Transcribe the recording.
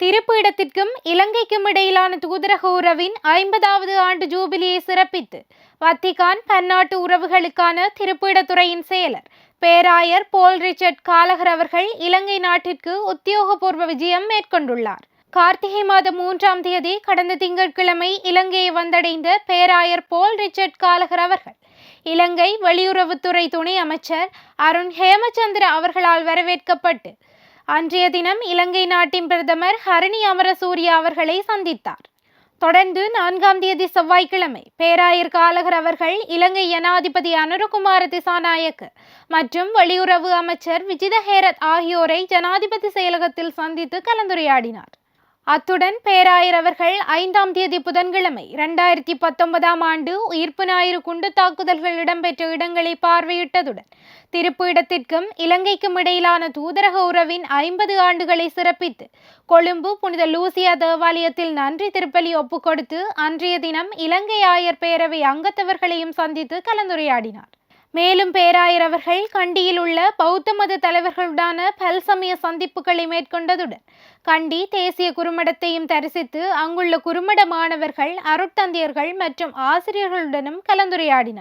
திருப்பீடத்திற்கும் இலங்கைக்கும் இடையிலான தூதரக உறவின் ஐம்பதாவது ஆண்டு ஜூபிலியை சிறப்பித்து வத்திகான் பன்னாட்டு உறவுகளுக்கான திருப்பீடத்துறையின் செயலர் பேராயர் போல் ரிச்சர்ட் காலகர் அவர்கள் இலங்கை நாட்டிற்கு உத்தியோகபூர்வ விஜயம் மேற்கொண்டுள்ளார். கார்த்திகை மாதம் மூன்றாம் தேதி கடந்த திங்கட்கிழமை இலங்கையை வந்தடைந்த பேராயர் போல் ரிச்சர்ட் காலகர் அவர்கள் இலங்கை வெளியுறவுத்துறை துணை அமைச்சர் அருண் ஹேமச்சந்திர அவர்களால் வரவேற்கப்பட்டு அன்றைய தினம் இலங்கை நாட்டின் பிரதமர் ஹரணி அமரசூரிய அவர்களை சந்தித்தார். தொடர்ந்து நான்காம் தேதி செவ்வாய்க்கிழமை பேராயர் காலகர் அவர்கள் இலங்கை ஜனாதிபதி அனுரகுமார திசாநாயக்க மற்றும் வெளியுறவு அமைச்சர் விஜித ஹேரத் ஆகியோரை ஜனாதிபதி செயலகத்தில் சந்தித்து கலந்துரையாடினார். அத்துடன் பேராயர் அவர்கள் ஐந்தாம் தேதி புதன்கிழமை இரண்டாயிரத்தி பத்தொன்பதாம் ஆண்டு உயிர்ப்பு ஞாயிறு குண்டு தாக்குதல்கள் இடம்பெற்ற இடங்களை பார்வையிட்டதுடன் திருப்பு இடத்திற்கும் இலங்கைக்கும் இடையிலான தூதரக உறவின் ஐம்பது ஆண்டுகளை சிறப்பித்து கொழும்பு புனித லூசியா தேவாலயத்தில் நன்றி திருப்பலி ஒப்புக்கொடுத்து அன்றைய தினம் இலங்கை ஆயர் பேரவை அங்கத்தவர்களையும் சந்தித்து கலந்துரையாடினார். மேலும் பேராயர் அவர்கள் கண்டியில் உள்ள பௌத்த மத தலைவர்களுடான பல்சமய சந்திப்புகளை மேற்கொண்டதுடன் கண்டி தேசிய குறுமடத்தையும் தரிசித்து அங்குள்ள குறுமட மாணவர்கள் அருட்தந்தையர்கள் மற்றும் ஆசிரியர்களுடனும் கலந்துரையாடினார்.